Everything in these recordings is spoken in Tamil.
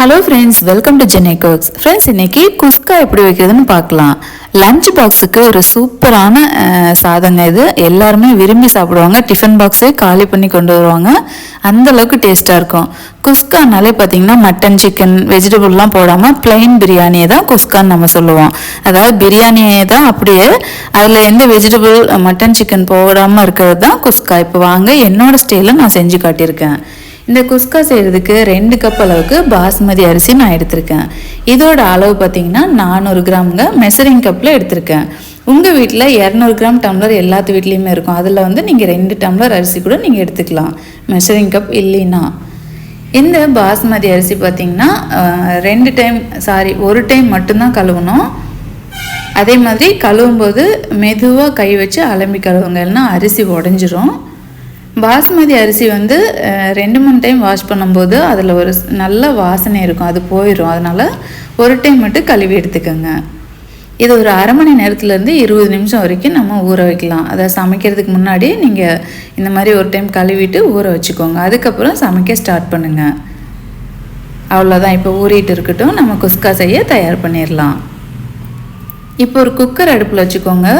Hello friends welcome to Chennai cooks friends இன்னைக்கு குஸ்கா எப்படி வைக்கிறதுன்னு பார்க்கலாம். லஞ்ச் பாக்ஸுக்கு ஒரு சூப்பரான சாதங்க இது. எல்லாருமே விரும்பி சாப்பிடுவாங்க. டிஃபன் பாக்ஸே காலி பண்ணி கொண்டு வருவாங்க. அந்தளவுக்கு டேஸ்ட்டாக இருக்கும். குஸ்கானாலே பார்த்தீங்கன்னா மட்டன் சிக்கன் வெஜிடபிள்லாம் போடாமல் பிளெயின் பிரியாணியை தான் குஸ்கான்னு நம்ம சொல்லுவோம். அதாவது பிரியாணியை தான் அப்படியே அதில் எந்த வெஜிடபிள் மட்டன் சிக்கன் போடாமல் இருக்கிறது தான் குஸ்கா. இப்போ வாங்க என்னோட ஸ்டைலில் நான் செஞ்சு காட்டியிருக்கேன். இந்த குஸ்கா செய்கிறதுக்கு ரெண்டு கப் அளவுக்கு பாஸ்மதி அரிசி நான் எடுத்திருக்கேன். இதோட அளவு பார்த்தீங்கன்னா நானூறு கிராமுங்க. மெசரிங் கப்பில் எடுத்திருக்கேன். உங்கள் வீட்டில் இரநூறு கிராம் டம்ளர் எல்லாத்து வீட்லேயுமே இருக்கும். அதில் வந்து நீங்கள் ரெண்டு டம்ளர் அரிசி கூட நீங்கள் எடுத்துக்கலாம். மெஷரிங் கப் இல்லைன்னா. இந்த பாஸ்மதி அரிசி பார்த்தீங்கன்னா ரெண்டு டைம் சாரி ஒரு டைம் மட்டும்தான் கழுவணும். அதே மாதிரி கழுவும்போது மெதுவாக கை வச்சு அலம்பி கழுவுங்க. இல்லைன்னா அரிசி உடஞ்சிரும். பாஸ்மதி அரிசி வந்து ரெண்டு மூணு டைம் வாஷ் பண்ணும்போது அதில் ஒரு நல்ல வாசனை இருக்கும். அது போயிடும் அதனால் ஒரு டைம் மட்டும் கழுவி எடுத்துக்கோங்க. இது ஒரு அரை மணி நேரத்துலேருந்து இருபது நிமிஷம் வரைக்கும் நம்ம ஊற வைக்கலாம். அதை சமைக்கிறதுக்கு முன்னாடி நீங்கள் இந்த மாதிரி ஒரு டைம் கழுவிட்டு ஊற வச்சுக்கோங்க. அதுக்கப்புறம் சமைக்க ஸ்டார்ட் பண்ணுங்கள் அவ்வளோதான் இப்போ ஊறிட்டு இருக்கட்டும். நம்ம குஸ்கா செய்ய தயார் பண்ணிடலாம் இப்போ ஒரு குக்கர் அடுப்பில் வச்சுக்கோங்க.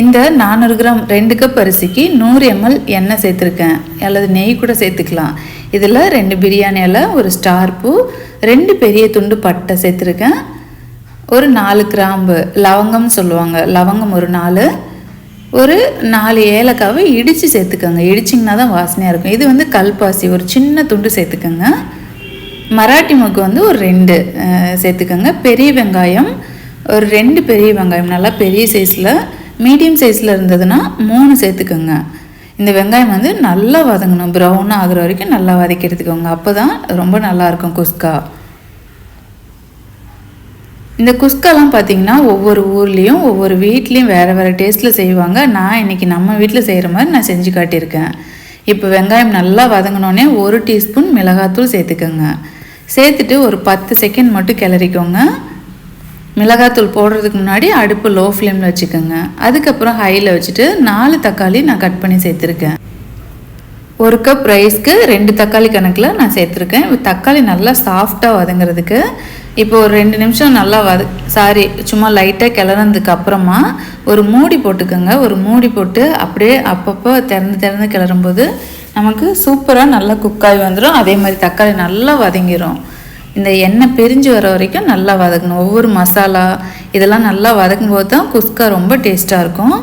இந்த நானூறு கிராம் ரெண்டு கப் அரிசிக்கு நூறு எம்எல் எண்ணெய் சேர்த்துருக்கேன். அல்லது நெய் கூட சேர்த்துக்கலாம். இதில் ரெண்டு பிரியாணியில் ஒரு ஸ்டார் பூ ரெண்டு பெரிய துண்டு பட்டை சேர்த்துருக்கேன். ஒரு நாலு கிராம்பு லவங்கம்னு சொல்லுவாங்க. லவங்கம் ஒரு நாலு. ஒரு நாலு ஏலக்காவை இடித்து சேர்த்துக்கோங்க. இடிச்சிங்கன்னா தான் வாசனையாக இருக்கும். இது வந்து கல்பாசி ஒரு சின்ன துண்டு சேர்த்துக்கோங்க. மராட்டி மொக்கு வந்து ஒரு ரெண்டு சேர்த்துக்கோங்க. பெரிய வெங்காயம் ஒரு ரெண்டு பெரிய வெங்காயம் நல்லா பெரிய சைஸில் மீடியம் சைஸில் இருந்ததுன்னா மூணு சேர்த்துக்கோங்க. இந்த வெங்காயம் வந்து நல்லா வதங்கணும். ப்ரௌனாக ஆகிற வரைக்கும் நல்லா வதக்கிடுத்துக்கோங்க. அப்போ தான் ரொம்ப நல்லாயிருக்கும் குஸ்கா. இந்த குஸ்காலாம் பார்த்தீங்கன்னா ஒவ்வொரு ஊர்லேயும் ஒவ்வொரு வீட்லேயும் வேறு வேறு டேஸ்ட்டில் செய்வாங்க. நான் இன்றைக்கி நம்ம வீட்டில் செய்கிற மாதிரி நான் செஞ்சு காட்டியிருக்கேன். இப்போ வெங்காயம் நல்லா வதங்கினோடனே ஒரு டீஸ்பூன் மிளகாத்தூள் சேர்த்துக்கோங்க. சேர்த்துட்டு ஒரு பத்து செகண்ட் மட்டும் கிளறிக்கோங்க. மிளகாத்தூள் போடுறதுக்கு முன்னாடி அடுப்பு லோ ஃப்ளேமில் வச்சுக்கோங்க. அதுக்கப்புறம் ஹையில் வச்சுட்டு நாலு தக்காளி நான் கட் பண்ணி சேர்த்துருக்கேன். ஒரு கப் ரைஸ்க்கு ரெண்டு தக்காளி கணக்கில் நான் சேர்த்துருக்கேன். இப்போ தக்காளி நல்லா சாஃப்டாக வதங்குறதுக்கு இப்போ ஒரு ரெண்டு நிமிஷம் நல்லா வத சாரி சும்மா லைட்டாக கிளறதுக்கு அப்புறமா ஒரு மூடி போட்டுக்கோங்க. ஒரு மூடி போட்டு அப்படியே அப்பப்போ திறந்து திறந்து கிளறும்போது நமக்கு சூப்பராக நல்லா குக்காகி வந்துடும் அதே மாதிரி தக்காளி நல்லா வதங்கிரும். இந்த எண்ணெய் பிரிஞ்சு வர வரைக்கும் நல்லா வதக்கணும். ஒவ்வொரு மசாலா இதெல்லாம் நல்லா வதக்கும் போது தான் குஸ்கா ரொம்ப டேஸ்ட்டாக இருக்கும்.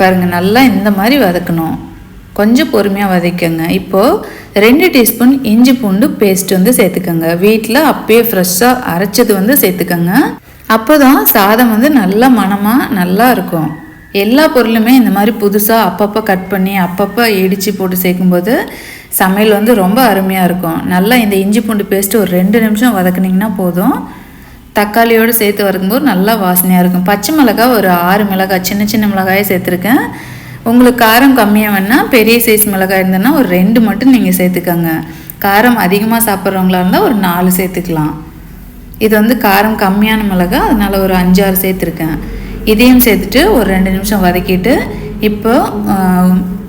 பாருங்கள் நல்லா இந்த மாதிரி வதக்கணும். கொஞ்சம் பொறுமையாக வதக்கங்க. இப்போது ரெண்டு டீஸ்பூன் இஞ்சி பூண்டு பேஸ்ட் வந்து சேர்த்துக்கோங்க. வீட்டில் அப்பயே ஃப்ரெஷ்ஷாக அரைச்சது வந்து சேர்த்துக்கோங்க. அப்போ தான் சாதம் வந்து நல்லா மணமாக நல்லா இருக்கும். எல்லா பொருளுமே இந்த மாதிரி புதுசாக அப்பப்போ கட் பண்ணி அப்பப்போ இடித்து போட்டு சேர்க்கும்போது சமையல் வந்து ரொம்ப அருமையாக இருக்கும். நல்லா இந்த இஞ்சி பூண்டு பேஸ்ட்டு ஒரு ரெண்டு நிமிஷம் வதக்குனிங்கன்னா போதும். தக்காளியோடு சேர்த்து வதக்கும்போது நல்லா வாசனையாக இருக்கும். பச்சை மிளகாய் ஒரு ஆறு மிளகாய் சின்ன சின்ன மிளகாயை சேர்த்துருக்கேன். உங்களுக்கு காரம் கம்மியாக வேணால் பெரிய சைஸ் மிளகாய் இருந்ததுன்னா ஒரு ரெண்டு மட்டும் நீங்கள் சேர்த்துக்கோங்க. காரம் அதிகமாக சாப்பிட்றவங்களா இருந்தால் ஒரு நாலு சேர்த்துக்கலாம். இது வந்து காரம் கம்மியான மிளகாய் அதனால் ஒரு அஞ்சாறு சேர்த்துருக்கேன். இதையும் சேர்த்துட்டு ஒரு ரெண்டு நிமிஷம் வதக்கிட்டு இப்போ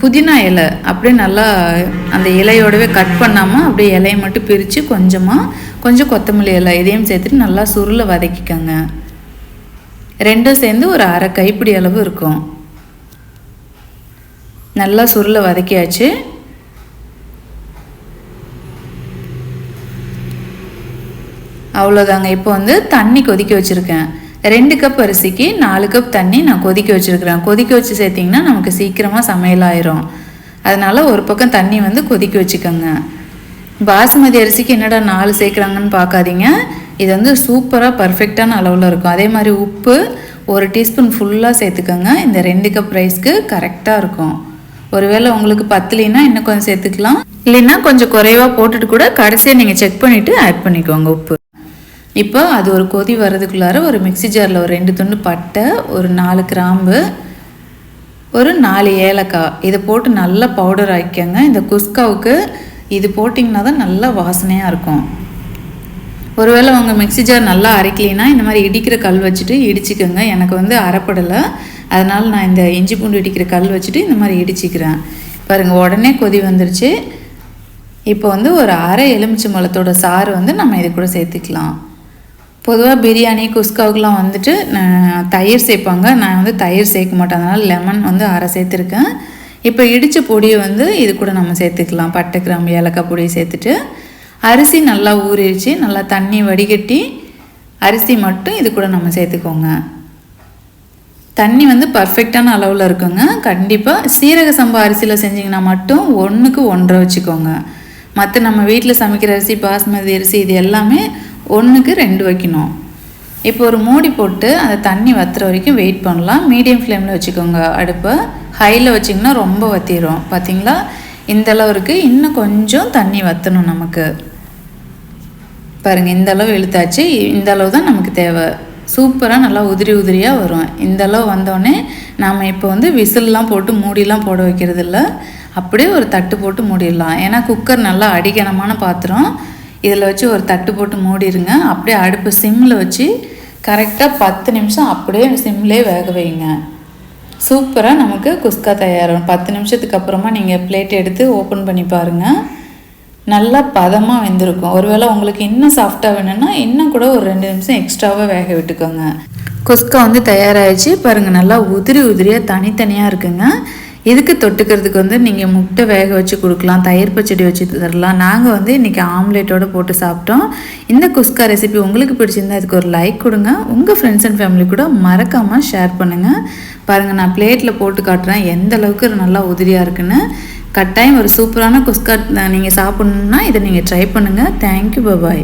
புதினா இலை அப்படியே நல்லா அந்த இலையோடவே கட் பண்ணாமல் அப்படியே இலையை மட்டும் பிரித்து கொஞ்சமாக கொஞ்சம் கொத்தமல்லி இலை இதையும் சேர்த்துட்டு நல்லா சுருளை வதக்கிக்கோங்க. ரெண்டும் சேர்ந்து ஒரு அரை கைப்பிடி அளவு இருக்கும். நல்லா சுருளை வதக்கியாச்சு. அவ்வளோதாங்க. இப்போ வந்து தண்ணி கொதிக்க வச்சுருக்கேன். ரெண்டு கப் அரிசிக்கு நாலு கப் தண்ணி நான் கொதிக்க வச்சுருக்கிறேன். கொதிக்க வச்சு சேர்த்திங்கன்னா நமக்கு சீக்கிரமாக சமையலாயிரும். அதனால் ஒரு பக்கம் தண்ணி வந்து கொதிக்க வச்சுக்கோங்க. பாசுமதி அரிசிக்கு என்னடா நாலு சேர்க்குறாங்கன்னு பார்க்காதீங்க. இது வந்து சூப்பராக பர்ஃபெக்டான அளவில் இருக்கும். அதே மாதிரி உப்பு ஒரு டீஸ்பூன் ஃபுல்லாக சேர்த்துக்கோங்க. இந்த ரெண்டு கப் ரைஸ்க்கு கரெக்டாக இருக்கும். ஒருவேளை உங்களுக்கு பத்தலைன்னா இன்னும் கொஞ்சம் சேர்த்துக்கலாம். இல்லைன்னா கொஞ்சம் குறைவாக போட்டுட்டு கூட கடைசியாக நீங்கள் செக் பண்ணிவிட்டு ஆட் பண்ணிக்கோங்க உப்பு. இப்போ அது ஒரு கொதி வர்றதுக்குள்ளார ஒரு மிக்ஸி ஜாரில் ஒரு ரெண்டு துண்டு பட்டை ஒரு நாலு கிராம்பு ஒரு நாலு ஏலக்காய். இதை போட்டு நல்லா பவுடர் ஆக்கிக்கோங்க. இந்த குஸ்காவுக்கு இது போட்டிங்கன்னா தான் நல்லா வாசனையாக இருக்கும். ஒருவேளை உங்கள் மிக்ஸி ஜார் நல்லா அரைக்கலைன்னா இந்த மாதிரி இடிக்கிற கல் வச்சுட்டு இடிச்சுக்கோங்க. எனக்கு வந்து அரைப்படலை. அதனால் நான் இந்த இஞ்சி பூண்டு இடிக்கிற கல் வச்சுட்டு இந்த மாதிரி இடிச்சிக்கிறேன். பாருங்கள் உடனே கொதி வந்துருச்சு. இப்போ வந்து ஒரு அரை எலுமிச்சை மலத்தோட சாறு வந்து நம்ம இது கூட சேர்த்துக்கலாம். பொதுவாக பிரியாணி குஸ்காவுக்குலாம் வந்துட்டு நான் தயிர் சேர்ப்பாங்க. நான் வந்து தயிர் சேர்க்க மாட்டேன். அதனால் லெமன் வந்து அரை சேர்த்துருக்கேன். இப்போ இடித்த பொடியை வந்து இது கூட நம்ம சேர்த்துக்கலாம். பட்டை கிராம்பு ஏலக்காய் பொடியை சேர்த்துட்டு. அரிசி நல்லா ஊறிடுச்சு. நல்லா தண்ணி வடிகட்டி அரிசி மட்டும் இது கூட நம்ம சேர்த்துக்கோங்க. தண்ணி வந்து பர்ஃபெக்டான அளவில் இருக்குங்க. கண்டிப்பாக சீரக சம்பா அரிசியில் செஞ்சிங்கன்னா மட்டும் ஒன்றுக்கு ஒன்றரை வச்சுக்கோங்க. மற்ற நம்ம வீட்டில் சமைக்கிற அரிசி பாஸ்மதி அரிசி இது எல்லாமே ஒன்றுக்கு ரெண்டு வைக்கணும். இப்போ ஒரு மூடி போட்டு அந்த தண்ணி வத்துற வரைக்கும் வெயிட் பண்ணலாம். மீடியம் ஃப்ளேமில் வச்சுக்கோங்க. அடுப்பை ஹையில் வச்சிங்கன்னா ரொம்ப வத்திரும். பார்த்தீங்களா இந்த அளவுக்கு இன்னும் கொஞ்சம் தண்ணி வற்றணும் நமக்கு. பாருங்கள் இந்த அளவு இழுத்தாச்சு. இந்த அளவு தான் நமக்கு தேவை. சூப்பராக நல்லா உதிரி உதிரியாக வரும். இந்த அளவு வந்தோடனே நாம் இப்போ வந்து விசில்லாம் போட்டு மூடிலாம் போட வைக்கிறது இல்லை அப்படியே ஒரு தட்டு போட்டு மூடிடலாம். ஏன்னா குக்கர் நல்லா அடிக்கணமான பாத்திரம். இதில் வச்சு ஒரு தட்டு போட்டு மூடிடுங்க அப்படியே அடுப்பு சிம்மில் வச்சு கரெக்டாக பத்து நிமிஷம் அப்படியே சிம்லேயே வேக வைங்க. சூப்பராக நமக்கு குஸ்கா தயாராகும். பத்து நிமிஷத்துக்கு அப்புறமா நீங்கள் பிளேட் எடுத்து ஓப்பன் பண்ணி பாருங்கள் நல்லா பதமாக வெந்திருக்கும். ஒருவேளை உங்களுக்கு இன்னும் சாஃப்டாக வேணும்னா இன்னும் கூட ஒரு ரெண்டு நிமிஷம் எக்ஸ்ட்ராவாக வேக விட்டுக்கோங்க. குஸ்கா வந்து தயாராகிடுச்சு பாருங்கள் நல்லா உதிரி உதிரியாக தனித்தனியாக இருக்குங்க. இதுக்கு தொட்டுக்கிறதுக்கு வந்து நீங்கள் முட்டை வேக வச்சு கொடுக்கலாம் தயிர் பச்சடி வச்சு தரலாம். நாங்கள் வந்து இன்றைக்கி ஆம்லேட்டோடு போட்டு சாப்பிட்டோம். இந்த குஸ்கா ரெசிபி உங்களுக்கு பிடிச்சிருந்தா இதுக்கு ஒரு லைக் கொடுங்க. உங்கள் ஃப்ரெண்ட்ஸ் அண்ட் ஃபேமிலி கூட மறக்காமல் ஷேர் பண்ணுங்கள் பாருங்கள் நான் பிளேட்டில் போட்டு காட்டுறேன். எந்த அளவுக்கு நல்லா உதிரியாக இருக்குன்னு. கட்டாயம் ஒரு சூப்பரான குஸ்கா நீங்கள் சாப்பிட்ணுன்னா இதை நீங்கள் ட்ரை பண்ணுங்கள் தேங்க்யூ பபாய்